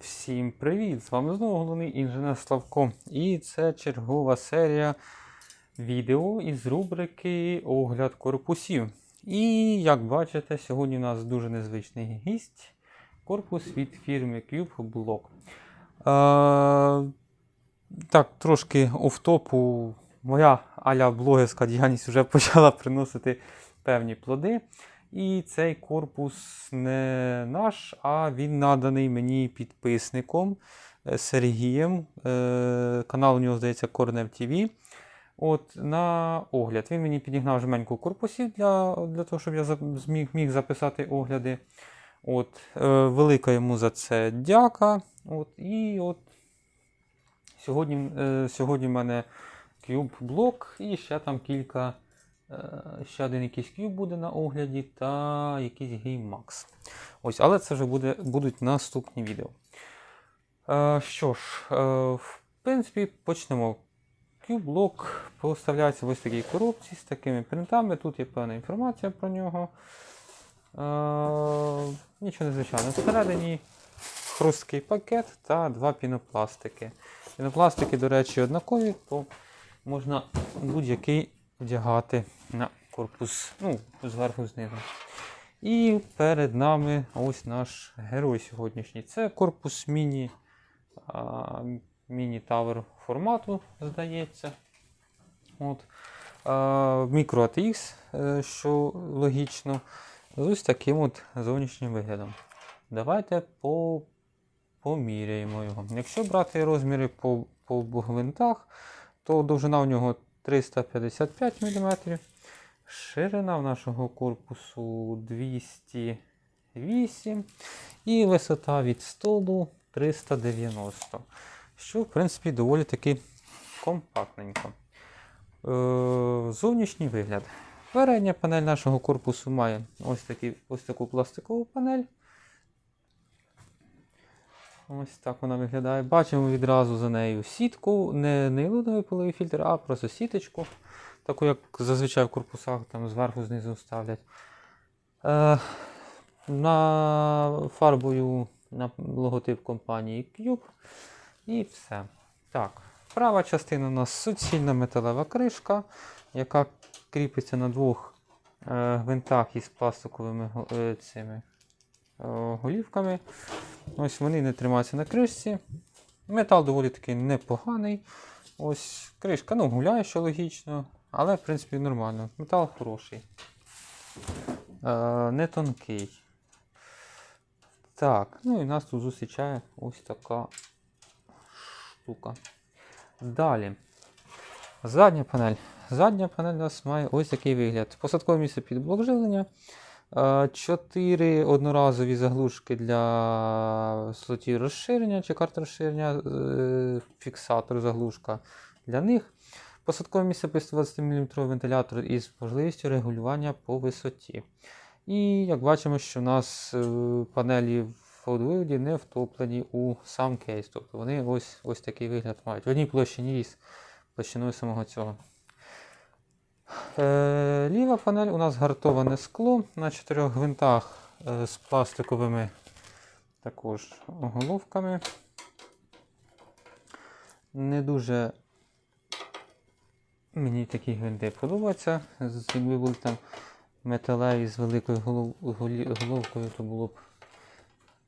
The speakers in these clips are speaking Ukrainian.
Всім привіт! З вами знову головний інженер Славко. І це чергова серія відео із рубрики Огляд корпусів. І як бачите, сьогодні у нас дуже незвичний гість корпус від фірми Cube Block. Е, так, трошки офтопу. Моя аля блогерська діяльність вже почала приносити певні плоди. І цей корпус не наш, а він наданий мені підписником е, Сергієм. Е, Канал у нього, здається, Корнев TV. От, на огляд. Він мені підігнав жменьку корпусів для, для того, щоб я зміг міг записати огляди. От, е, велика йому за це дяка. От, і от сьогодні, сьогодні в мене Cube блок і ще там кілька. Е, Ще один якийсь кюб буде на огляді та якийсь GameMax. Ось, але це вже буде, будуть наступні відео. Е, що ж, е, в принципі, почнемо. Q-блок поставляється в ось такій коробці з такими принтами. Тут є певна інформація про нього. Е, нічого незвичайного. Всередині хрусткий пакет та два пінопластики. Пінопластики, до речі, однакові, то можна будь-який вдягати на корпус, ну, зверху знизу. І перед нами ось наш герой сьогоднішній. Це корпус міні, а, міні-тавер формату, здається. От. Мікро ATX, е, що логічно, з ось таким от зовнішнім виглядом. Давайте по, поміряємо його. Якщо брати розміри по, по гвинтах, то довжина у нього 355 мм. Ширина в нашого корпусу 208 і висота від столу 390, що, в принципі, доволі таки компактненько. Е, зовнішній вигляд. Передня панель нашого корпусу має ось, такі, ось таку пластикову панель. Ось так вона виглядає. Бачимо відразу за нею сітку, не нейлоновий пиловий фільтр, а просто сіточку. Таку, як зазвичай в корпусах там зверху знизу ставлять. Е, на фарбою на логотип компанії Cube. І все. Так, права частина у нас суцільна металева кришка, яка кріпиться на двох е, гвинтах із пластиковими е, цими е, голівками. Ось вони не тримаються на кришці. Метал доволі таки непоганий. Ось кришка, ну, гуляє, що логічно, але в принципі нормально. Метал хороший. Е, не тонкий. Так, ну і нас тут зустрічає ось така штука. Далі. Задня панель. Задня панель у нас має ось такий вигляд. Посадкове місце під блок живлення. Е, Чотири одноразові заглушки для слотів розширення чи карт розширення, е, фіксатор заглушка для них. Посадкове місце під 120 мм вентилятор із можливістю регулювання по висоті. І як бачимо, що у нас е, панелі в фотовиводі не втоплені у сам кейс. Тобто вони ось, ось такий вигляд мають. В одній площині із площиною самого цього. Е, ліва панель у нас гартоване скло на чотирьох гвинтах е, з пластиковими також головками. Не дуже мені такі гвинти подобаються. Якби були там металеві з великою голов, головкою, то було б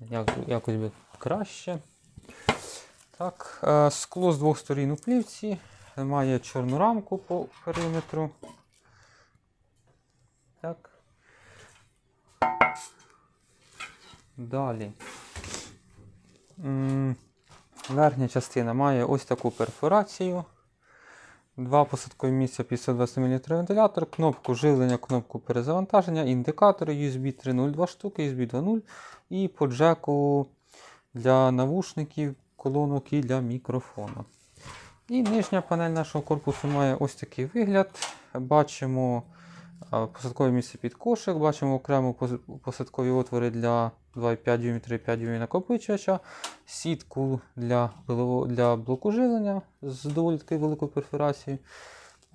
як, якось би краще. Так, е, скло з двох сторін у плівці. Має чорну рамку по периметру. Так. Далі. Верхня частина має ось таку перфорацію. Два посадкові місця 520 мл вентилятор, кнопку живлення, кнопку перезавантаження, індикатори USB 3.0 2 штуки, USB 2.0 і по джеку для навушників, колонок і для мікрофону. І нижня панель нашого корпусу має ось такий вигляд. Бачимо посадкове місце під кошик, бачимо окремо посадкові отвори для 2,5 дюймів, 3,5 дюймів накопичувача, сітку для, для блоку живлення з доволі таки великою перфорацією.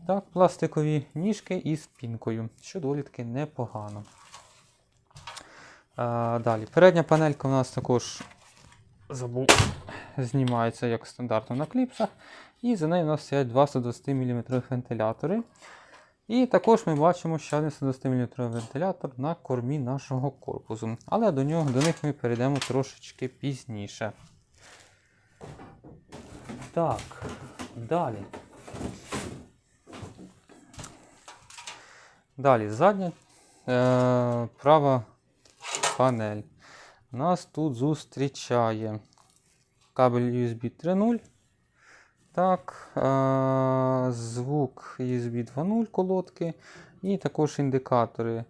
Так, пластикові ніжки із пінкою, що доволі таки непогано. А, далі, передня панелька у нас також забув, знімається як стандартно на кліпсах. І за нею у нас стоять два 120 мм вентилятори. І також ми бачимо ще один 120 мм вентилятор на кормі нашого корпусу. Але до, нього, до них ми перейдемо трошечки пізніше. Так, далі. Далі, задня е, права панель. Нас тут зустрічає кабель USB 3.0. Так, звук USB 2.0 колодки. І також індикатори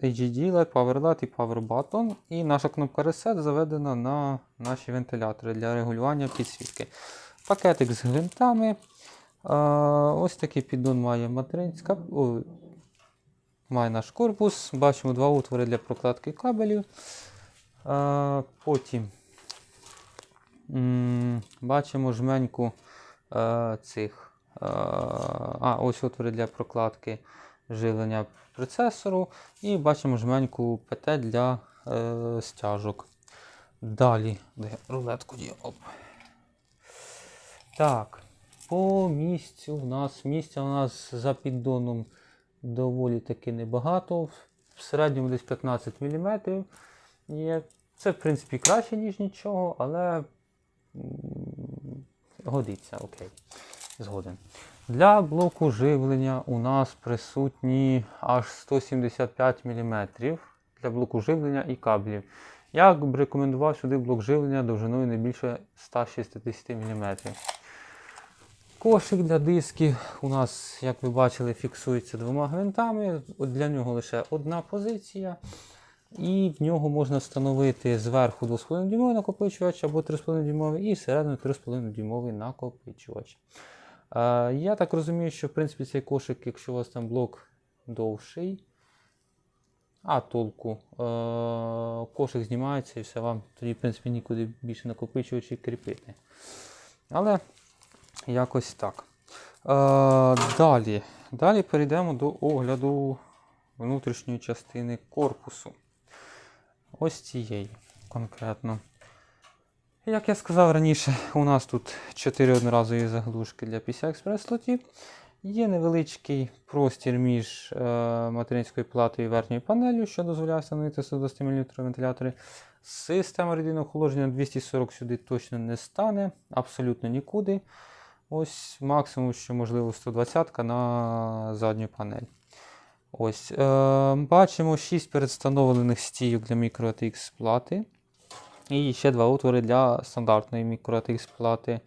HDD LED, Power LED і Power Button. І наша кнопка Reset заведена на наші вентилятори для регулювання підсвітки. Пакетик з гвинтами. Ось такий піддон має материнська. Має наш корпус. Бачимо два отвори для прокладки кабелів. Потім бачимо жменьку е, цих. Е, а, ось отвори для прокладки живлення процесору. І бачимо жменьку ПТ для е, стяжок. Далі, де рулетку дію. Оп. Так, по місцю у нас місця у нас за піддоном доволі таки небагато. В середньому десь 15 мм. Є. Це, в принципі, краще, ніж нічого, але годиться, окей. Згоден. Для блоку живлення у нас присутні аж 175 мм для блоку живлення і кабелів. Я б рекомендував сюди блок живлення довжиною не більше 160 мм. Кошик для дисків у нас, як ви бачили, фіксується двома гвинтами. Для нього лише одна позиція. І в нього можна встановити зверху 2,5 дюймовий накопичувач або 3,5 дюймовий і всередину 3,5 дюймовий накопичувач. Е, я так розумію, що в принципі цей кошик, якщо у вас там блок довший, а толку, е, кошик знімається і все, вам тоді, в принципі, нікуди більше накопичувачі кріпити. Але якось так. Е, далі. Далі перейдемо до огляду внутрішньої частини корпусу. Ось цієї конкретно. Як я сказав раніше, у нас тут 4 одноразові заглушки для PCI-Express слотів. Є невеличкий простір між е, материнською платою і верхньою панелью, що дозволяє встановити 120 мм вентилятори. Система радійного охолодження 240 сюди точно не стане, абсолютно нікуди. Ось максимум, що можливо 120 на задню панель. Ось, е, Бачимо 6 передстановлених стійок для microATX плати. І ще два отвори для стандартної microATX плати.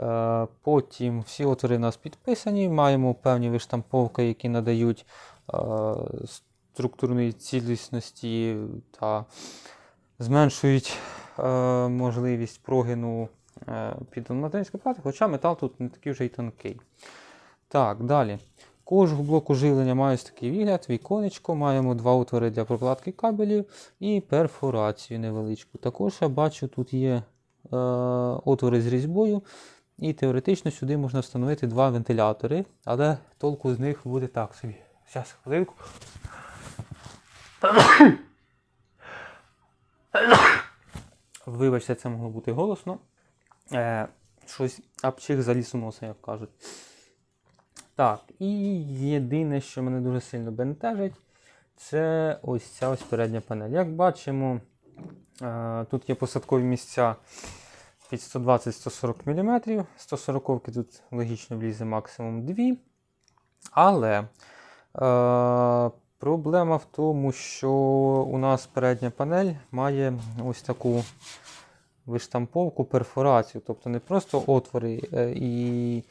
Е, потім всі отвори у нас підписані. Маємо певні виштамповки, які надають е, структурної цілісності та зменшують е, можливість прогину е, під материнської плати, хоча метал тут не такий вже й тонкий. Так, далі. Кожного блоку живлення має такий вигляд, віконечко, маємо два отвори для прокладки кабелів і перфорацію невеличку. Також я бачу, тут є е, отвори з різьбою, і теоретично сюди можна встановити два вентилятори, але толку з них буде так собі. Зараз, хвилинку. Вибачте, це могло бути голосно. Е, щось апчих заліз у як кажуть. Так, і єдине, що мене дуже сильно бентежить, це ось ця ось передня панель. Як бачимо, е, тут є посадкові місця під 120-140 мм. 140 тут логічно влізе максимум 2. Але е, проблема в тому, що у нас передня панель має ось таку виштамповку, перфорацію. Тобто не просто отвори е, і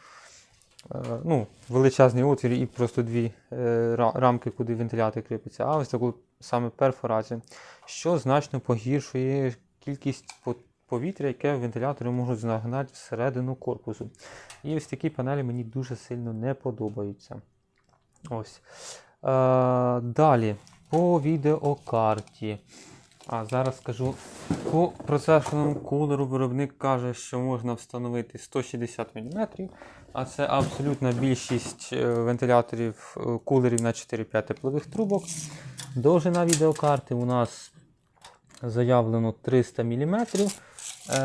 ну, величезний отвір і просто дві е, рамки, куди вентилятор кріпиться, а ось таку саме перфорацію, що значно погіршує кількість повітря, яке вентилятори можуть загнати всередину корпусу. І ось такі панелі мені дуже сильно не подобаються. Ось. Е, далі, по відеокарті. А зараз скажу по процесорному кулеру виробник каже, що можна встановити 160 мм, а це абсолютна більшість е, вентиляторів е, кулерів на 4-5 теплових трубок. Довжина відеокарти у нас заявлено 300 мм. Е,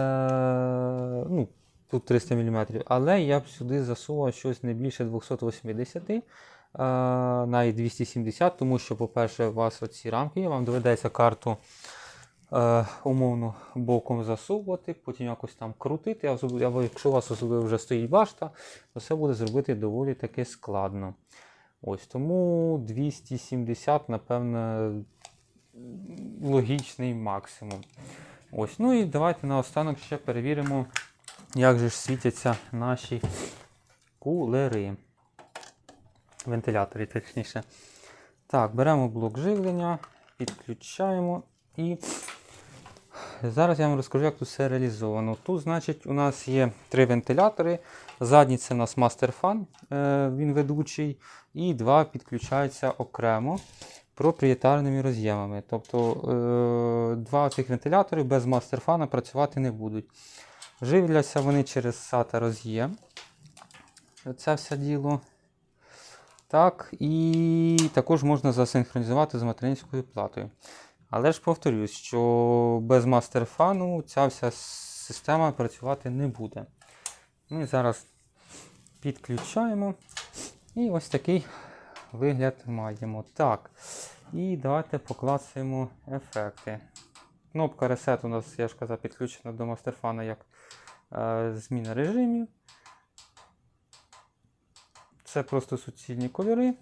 ну, тут 300 мм, але я б сюди засував щось не більше 280 е, навіть 270, тому що, по-перше, у вас оці рамки, вам доведеться карту е, умовно боком засовувати, потім якось там крутити, або якщо у вас особливо вже стоїть башта, то це буде зробити доволі таки складно. Ось тому 270, напевно, логічний максимум. Ось, ну і давайте наостанок ще перевіримо, як же ж світяться наші кулери. Вентилятори, точніше. Так, беремо блок живлення, підключаємо і зараз я вам розкажу, як тут все реалізовано. Тут, значить, у нас є три вентилятори. Задній це у нас мастерфан, е, він ведучий, і два підключаються окремо проприєтарними роз'ємами. Тобто е, два цих вентилятори без мастерфана працювати не будуть. Живляться вони через SATA роз'єм. Це все діло. Так, і також можна засинхронізувати з материнською платою. Але ж повторюсь, що без мастерфану ця вся система працювати не буде. Ми зараз підключаємо. І ось такий вигляд маємо. Так. І давайте поклацаємо ефекти. Кнопка Reset у нас, я ж казав, підключена до мастерфана як е, зміна режимів. Це просто суцільні кольори.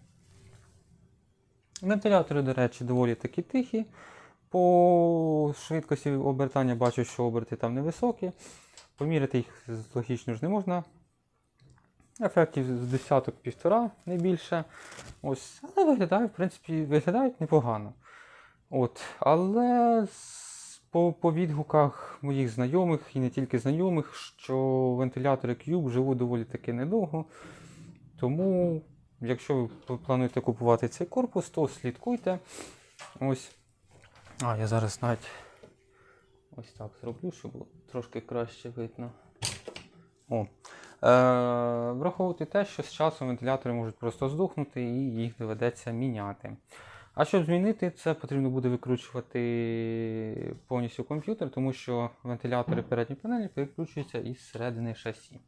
Вентилятори, до речі, доволі такі тихі. По швидкості обертання бачу, що оберти там невисокі. Поміряти їх логічно ж не можна. Ефектів з десяток півтора, не більше. Ось, але виглядає, в принципі, виглядають непогано. От, але по, по відгуках моїх знайомих і не тільки знайомих, що вентилятори Cube живуть доволі таки недовго. Тому, якщо ви плануєте купувати цей корпус, то слідкуйте. Ось. А, я зараз навіть ось так зроблю, щоб було трошки краще видно. О. Е, враховувати те, що з часом вентилятори можуть просто здохнути і їх доведеться міняти. А щоб змінити, це потрібно буде викручувати повністю комп'ютер, тому що вентилятори передньої панелі перекручуються із середини шасі.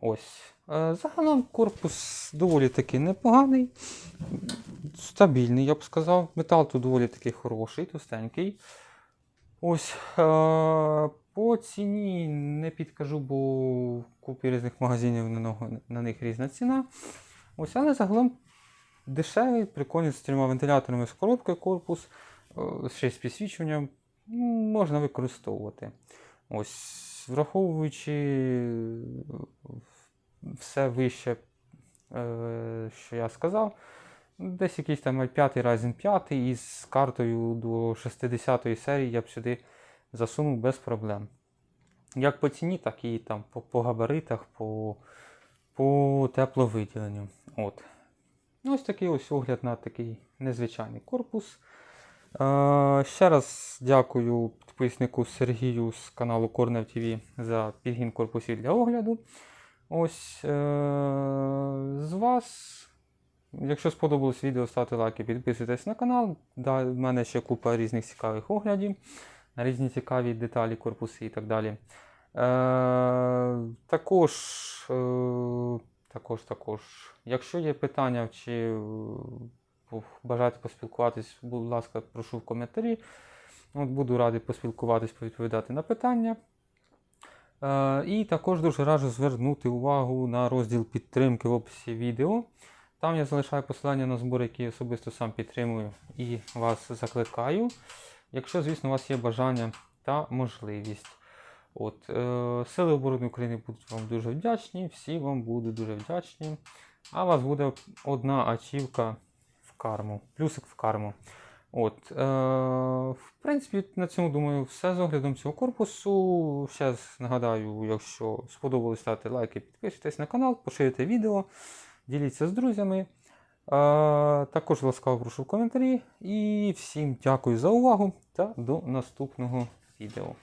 Ось. Е, Загалом корпус доволі таки непоганий, стабільний, я б сказав. Метал тут доволі таки хороший, товстенький. Ось. Е, по ціні не підкажу, бо в купі різних магазинів на, на них різна ціна. Ось, але загалом дешевий, прикольний з трьома вентиляторами з коробкою корпус, е, ще з підсвічуванням. Можна використовувати. Ось, враховуючи е, все вище, е, що я сказав, десь якийсь там i5 Ryzen 5 із картою до 60 серії я б сюди засунув без проблем. Як по ціні, так і там по, по габаритах, по, по тепловиділенню. От. Ну, Ось такий ось огляд на такий незвичайний корпус. Е, ще раз дякую підписнику Сергію з каналу Corner TV за підгін корпусів для огляду. Ось е, з вас. Якщо сподобалось відео, ставте лайки, підписуйтесь на канал. Да, в мене ще купа різних цікавих оглядів на різні цікаві деталі, корпуси і так далі. Е, також, е, також, також, якщо є питання чи бажаєте поспілкуватись, будь ласка, прошу в коментарі. От Буду радий поспілкуватись, повідповідати на питання. Е, і також дуже раджу звернути увагу на розділ підтримки в описі відео. Там я залишаю посилання на збори, які особисто сам підтримую і вас закликаю. Якщо, звісно, у вас є бажання та можливість. От, е, Сили оборони України будуть вам дуже вдячні, всі вам будуть дуже вдячні. А у вас буде одна ачівка в карму, плюсик в карму. От, е, в принципі, на цьому думаю, все з оглядом цього корпусу. Ще нагадаю, якщо сподобалось, ставте лайки, підписуйтесь на канал, поширюйте відео, діліться з друзями. Е, також ласкаво прошу в коментарі. І всім дякую за увагу та до наступного відео.